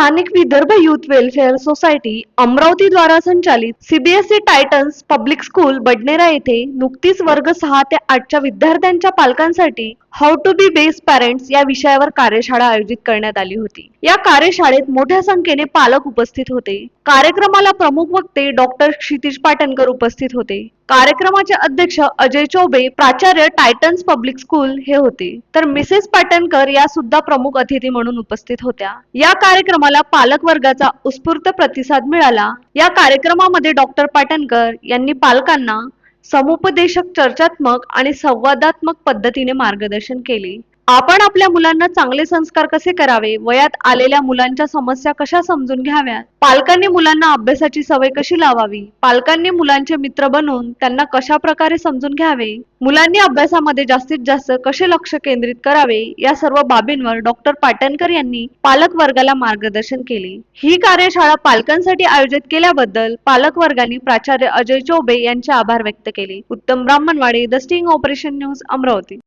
स्थानिक Vidarbha youth welfare society Amravati द्वारा संचालित CBSE Titans public school Badnera येथे नुकतीच वर्ग सहा ते आठच्या विद्यार्थ्यांच्या पालकांसाठी how to be best parents या विषयावर कार्यशाळा आयोजित करण्यात आली होती. या कार्यशाळेत मोठ्या संख्येने पालक उपस्थित होते. कार्यक्रमाला प्रमुख वक्ते डॉक्टर क्षितिज पाटणकर उपस्थित होते. कार्यक्रमाचे अध्यक्ष अजय चौबे प्राचार्य टायटन्स पब्लिक स्कूल हे होते. तर मिसेस पाटणकर या सुद्धा प्रमुख अतिथी म्हणून उपस्थित होत्या. या कार्यक्रमाला पालक वर्गाचा उत्स्फूर्त प्रतिसाद मिळाला. या कार्यक्रमामध्ये डॉक्टर पाटणकर यांनी पालकांना समुपदेशक चर्चात्मक आणि संवादात्मक पद्धतीने मार्गदर्शन केले. आपण आपल्या मुलांना चांगले संस्कार कसे करावे? वयात आलेल्या मुलांच्या समस्या कशा समजून घ्याव्यात? पालकांनी मुलांना अभ्यासाची सवय कशी लावावी? पालकांनी मुलांचे मित्र बनवून त्यांना कशा प्रकारे समजून घ्यावे? मुलांनी अभ्यासामध्ये जास्तीत जास्त कसे लक्ष केंद्रित करावे? या सर्व बाबींवर डॉक्टर पाटणकर यांनी पालक वर्गाला मार्गदर्शन केले. ही कार्यशाळा पालकांसाठी आयोजित केल्याबद्दल पालक वर्गाने प्राचार्य अजय चौबे यांचे आभार व्यक्त केले. Uttam Brahmanwade the sting operation news Amravati.